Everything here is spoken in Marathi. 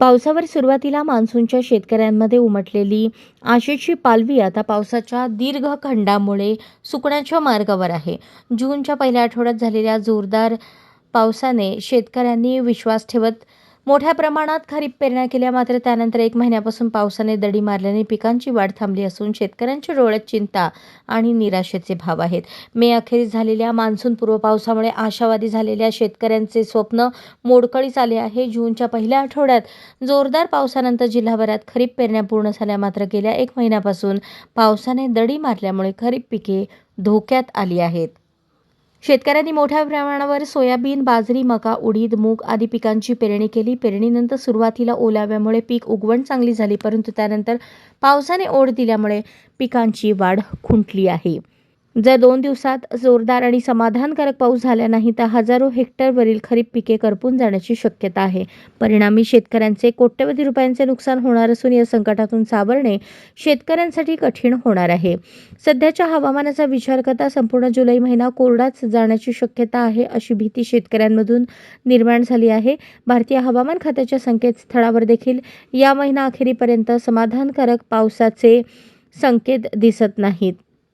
पावसावर सुरुवातीला मान्सूनच्या शेतकऱ्यांमध्ये उमटलेली आशेची पालवी आता पावसाच्या दीर्घ खंडामुळे सुकण्याच्या मार्गावर आहे. जूनच्या पहिल्या आठवड्यात झालेल्या जोरदार पावसाने शेतकऱ्यांनी विश्वास ठेवत मोठ्या प्रमाणात खरीप पेरण्या केल्या. मात्र त्यानंतर एक महिन्यापासून पावसाने दडी मारल्याने पिकांची वाढ थांबली असून शेतकऱ्यांच्या डोळ्यात चिंता आणि निराशेचे भाव आहेत. मे अखेरीस झालेल्या मान्सूनपूर्व पावसामुळे आशावादी झालेल्या शेतकऱ्यांचे स्वप्न मोडकळीस आले आहे. जूनच्या पहिल्या आठवड्यात जोरदार पावसानंतर जिल्हाभरात खरीप पेरण्या पूर्ण झाल्या. मात्र गेल्या एक महिन्यापासून पावसाने दडी मारल्यामुळे खरीप पिके धोक्यात आली आहेत. शेतकऱ्यांनी मोठ्या प्रमाणावर सोयाबीन बाजरी मका उडीद मूग आदी पिकांची पेरणी केली. पेरणीनंतर सुरुवातीला ओलाव्यामुळे पीक उगवण चांगली झाली परंतु त्यानंतर पावसाने ओढ दिल्यामुळे पिकांची वाढ खुंटली आहे. जर दोन दिवसात जोरदार आणि समाधानकारक पाऊस झाला नाही तर हजारो हेक्टरवरील खरीप पिके करपून जाण्याची शक्यता आहे. परिणामी शेतकऱ्यांचे कोट्यवधी रुपयांचे नुकसान होणार असून या संकटातून सावरणे शेतकऱ्यांसाठी कठीण होणार आहे. सध्याच्या हवामानाचा विचार करता संपूर्ण जुलै महिना कोरडाच जाण्याची शक्यता आहे अशी भीती शेतकऱ्यांमधून निर्माण झाली आहे. भारतीय हवामान खात्याच्या संकेतस्थळावर देखील या महिना अखेरीपर्यंत समाधानकारक पावसाचे संकेत दिसत नाहीत.